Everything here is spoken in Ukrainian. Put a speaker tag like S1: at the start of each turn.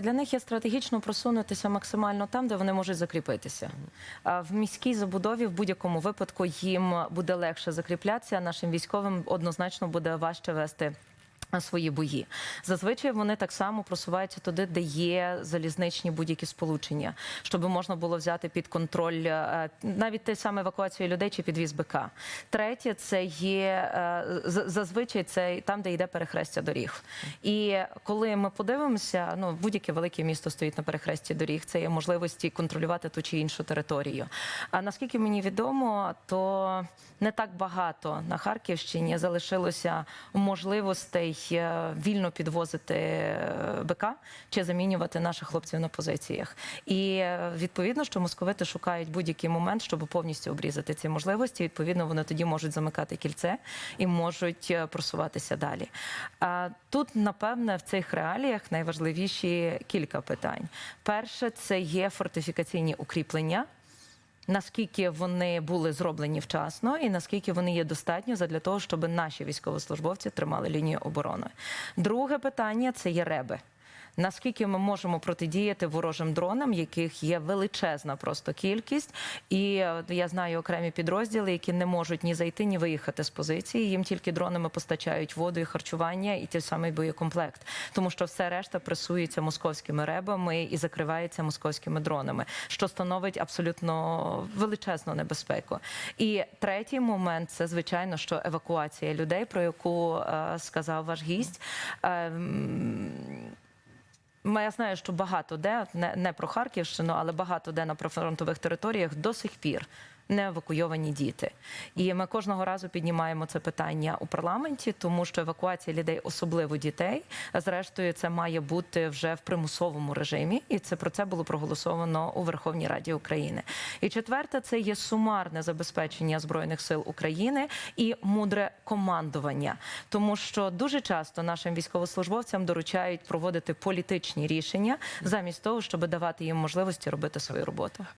S1: Для них є стратегічно просунутися максимально там, де вони можуть закріпитися. В міській забудові в будь-якому випадку їм буде легше закріплятися, а нашим військовим однозначно буде важче вести. Свої бої зазвичай вони так само просуваються туди, де є залізничні будь-які сполучення, щоб можна було взяти під контроль е, навіть те саме евакуацію людей чи підвіз БК. Третє це є е, зазвичай це там, де йде перехрестя доріг. І коли ми подивимося, ну будь-яке велике місто стоїть на перехресті доріг, це є можливості контролювати ту чи іншу територію. А наскільки мені відомо, то не так багато на Харківщині залишилося можливостей вільно підвозити е, БК чи замінювати наших хлопців на позиціях. І е, відповідно, що московити шукають будь-який момент, щоб повністю обрізати ці можливості. Відповідно, вони тоді можуть замикати кільце і можуть е, просуватися далі. А тут, напевне, в цих реаліях найважливіші кілька питань. Перше, це є фортифікаційні укріплення. Наскільки вони були зроблені вчасно, і наскільки вони є достатньо для того, щоб наші військовослужбовці тримали лінію оборони. Друге питання це є реби. Наскільки ми можемо протидіяти ворожим дронам, яких є величезна просто кількість, і е, я знаю окремі підрозділи, які не можуть ні зайти, ні виїхати з позиції. Їм тільки дронами постачають воду і харчування, і той самий боєкомплект, тому що все решта пресується московськими ребами і закривається московськими дронами, що становить абсолютно величезну небезпеку. І третій момент це звичайно, що евакуація людей, про яку е, сказав ваш гість. Е, Я знаю, що багато де, не, не про Харківщину, але багато де на прифронтових територіях до сих пір не евакуйовані діти. І ми кожного разу піднімаємо це питання у парламенті, тому що евакуація людей, особливо дітей, зрештою, це має бути вже в примусовому режимі, і це про це було проголосовано у Верховній Раді України. І четверте, це є сумарне забезпечення збройних сил України і мудре командування, тому що дуже часто нашим військовослужбовцям доручають проводити політичні рішення замість того, щоб давати їм можливості робити свою роботу.